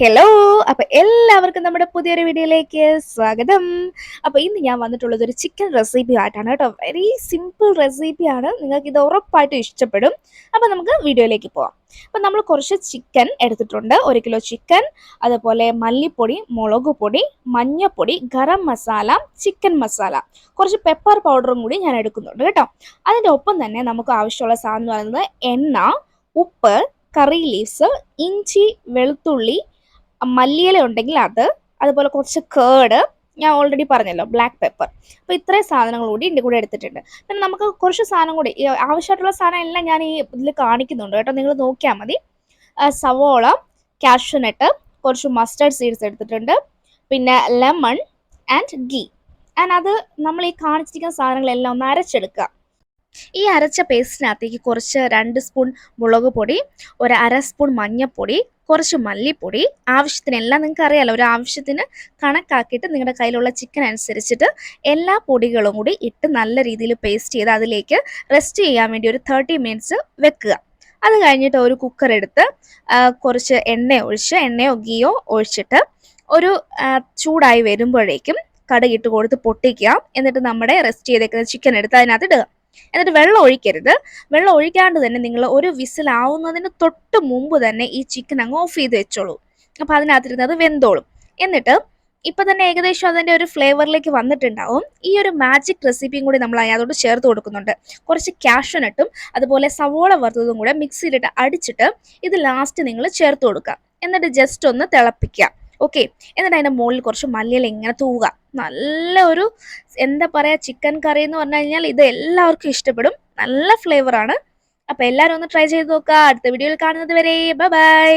Hello അപ്പൊ എല്ലാവർക്കും നമ്മുടെ പുതിയൊരു വീഡിയോയിലേക്ക് സ്വാഗതം. അപ്പൊ ഇന്ന് ഞാൻ വന്നിട്ടുള്ളത് ഒരു ചിക്കൻ റെസിപ്പി ആയിട്ടാണ് കേട്ടോ. വെരി സിമ്പിൾ റെസിപ്പിയാണ് നിങ്ങൾക്ക് ഇത് ഉറപ്പായിട്ടും ഇഷ്ടപ്പെടും. അപ്പൊ നമുക്ക് വീഡിയോയിലേക്ക് പോവാം. അപ്പൊ നമ്മൾ കുറച്ച് ചിക്കൻ എടുത്തിട്ടുണ്ട്. ഒരു കിലോ ചിക്കൻ അതുപോലെ മല്ലിപ്പൊടി മുളക് പൊടി മഞ്ഞപ്പൊടി ഗരം മസാല ചിക്കൻ മസാല കുറച്ച് പെപ്പർ പൗഡറും കൂടി ഞാൻ എടുക്കുന്നുണ്ട് കേട്ടോ. അതിന്റെ ഒപ്പം തന്നെ നമുക്ക് ആവശ്യമുള്ള സാധനം എന്ന് പറയുന്നത് എണ്ണ ഉപ്പ് കറി ലീവ്സ് ഇഞ്ചി വെളുത്തുള്ളി മല്ലിയില ഉണ്ടെങ്കിൽ അത് അതുപോലെ കുറച്ച് കേട് ഞാൻ ഓൾറെഡി പറഞ്ഞല്ലോ ബ്ലാക്ക് പെപ്പർ അപ്പോൾ ഇത്രയും സാധനങ്ങൾ കൂടി ഇതിന്റെ കൂടെ എടുത്തിട്ടുണ്ട്. പിന്നെ നമുക്ക് കുറച്ച് സാധനം കൂടി ആവശ്യമായിട്ടുള്ള സാധനം എല്ലാം ഞാൻ ഈ ഇതിൽ കാണിക്കുന്നുണ്ട് കേട്ടോ നിങ്ങൾ നോക്കിയാൽ മതി. സവോള കാഷ്യൂനട്ട് കുറച്ച് മസ്റ്റർഡ് സീഡ്സ് എടുത്തിട്ടുണ്ട്. പിന്നെ ലെമൺ ആൻഡ് ഗീ ആൻഡ് അത് നമ്മൾ ഈ കാണിച്ചിരിക്കുന്ന സാധനങ്ങളെല്ലാം ഒന്ന് അരച്ചെടുക്കുക. ഈ അരച്ച പേസ്റ്റിനകത്തേക്ക് കുറച്ച് രണ്ട് സ്പൂൺ മുളക് പൊടി ഒരു അര സ്പൂൺ മഞ്ഞൾപ്പൊടി കുറച്ച് മല്ലിപ്പൊടി ആവശ്യത്തിന് എല്ലാം നിങ്ങൾക്ക് അറിയാലോ ഒരു ആവശ്യത്തിന് കണക്കാക്കിയിട്ട് നിങ്ങളുടെ കയ്യിലുള്ള ചിക്കൻ അനുസരിച്ചിട്ട് എല്ലാ പൊടികളും കൂടി ഇട്ട് നല്ല രീതിയിൽ പേസ്റ്റ് ചെയ്ത് അതിലേക്ക് റെസ്റ്റ് ചെയ്യാൻ വേണ്ടി ഒരു തേർട്ടി മിനിറ്റ്സ് വെക്കുക. അത് കഴിഞ്ഞിട്ട് ഒരു കുക്കർ എടുത്ത് കുറച്ച് എണ്ണ ഒഴിച്ച് എണ്ണയോ ഗീയോ ഒഴിച്ചിട്ട് ഒരു ചൂടായി വരുമ്പോഴേക്കും കടുകിട്ട് കൊടുത്ത് പൊട്ടിക്കുക. എന്നിട്ട് നമ്മുടെ റെസ്റ്റ് ചെയ്തേക്കുന്ന ചിക്കൻ എടുത്ത് അതിനകത്ത് ഇടുക. എന്നിട്ട് വെള്ളം ഒഴിക്കരുത്. വെള്ളം ഒഴിക്കാണ്ട് തന്നെ നിങ്ങൾ ഒരു വിസിലാവുന്നതിന് തൊട്ട് മുമ്പ് തന്നെ ഈ ചിക്കൻ അങ്ങ് ഓഫ് ചെയ്ത് വെച്ചോളൂ. അപ്പോൾ അതിനകത്തിരുന്ന് അത് വെന്തോളും. എന്നിട്ട് ഇപ്പം തന്നെ ഏകദേശം അതിന്റെ ഒരു ഫ്ലേവറിലേക്ക് വന്നിട്ടുണ്ടാവും. ഈ ഒരു മാജിക് റെസിപ്പിയും കൂടി നമ്മൾ അതിനോട് ചേർത്ത് കൊടുക്കുന്നുണ്ട്. കുറച്ച് കാഷ്യൂനട്ടും അതുപോലെ സവോള വറുത്തതും കൂടെ മിക്സിയിലിട്ട് അടിച്ചിട്ട് ഇത് ലാസ്റ്റ് നിങ്ങൾ ചേർത്ത് കൊടുക്കുക. എന്നിട്ട് ജസ്റ്റ് ഒന്ന് തിളപ്പിക്കുക. ഓക്കെ എന്നിട്ട് അതിന്റെ മുകളിൽ കുറച്ച് മല്ലിയിൽ ഇങ്ങനെ തൂവുക. നല്ല ഒരു എന്താ പറയുക ചിക്കൻ കറി എന്ന് പറഞ്ഞു കഴിഞ്ഞാൽ ഇത് എല്ലാവർക്കും ഇഷ്ടപ്പെടും. നല്ല ഫ്ലേവറാണ് അപ്പോൾ എല്ലാവരും ഒന്ന് ട്രൈ ചെയ്ത് നോക്കുക. അടുത്ത വീഡിയോയിൽ കാണുന്നത് വരെ ബൈ